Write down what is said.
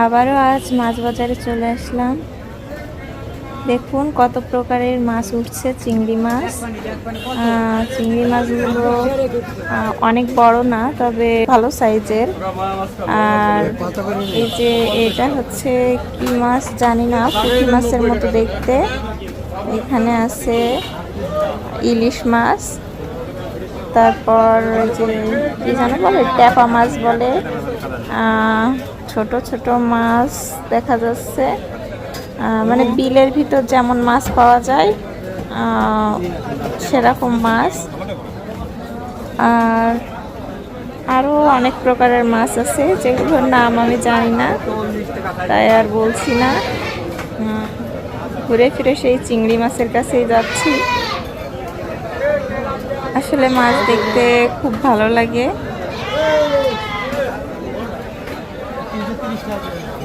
আবারও আজ মাছ বাজারে চলে আসলাম। দেখুন কত প্রকারের মাছ উঠছে, চিংড়ি মাছ। চিংড়ি মাছগুলো অনেক বড় না, তবে ভালো সাইজের। আর এই যে এটা হচ্ছে কি মাছ জানি না, পুঁটি মাছের মতো দেখতে। এখানে আছে ইলিশ মাছ। তারপর যে কি জানো বলে, ট্যাপা মাছ বলে। ছোট ছোট মাছ দেখা যাচ্ছে। মানে বিলের ভিতর যেমন মাছ পাওয়া যায় সেরকম মাছ। আর আরও অনেক প্রকারের মাছ আছে, যেগুলোর নাম আমি জানি না, তাই আর বলছি না। ঘুরে ফিরে সেই চিংড়ি মাছের কাছেই যাচ্ছি। আসলে মাছ দেখতে খুব ভালো লাগে। Jangan.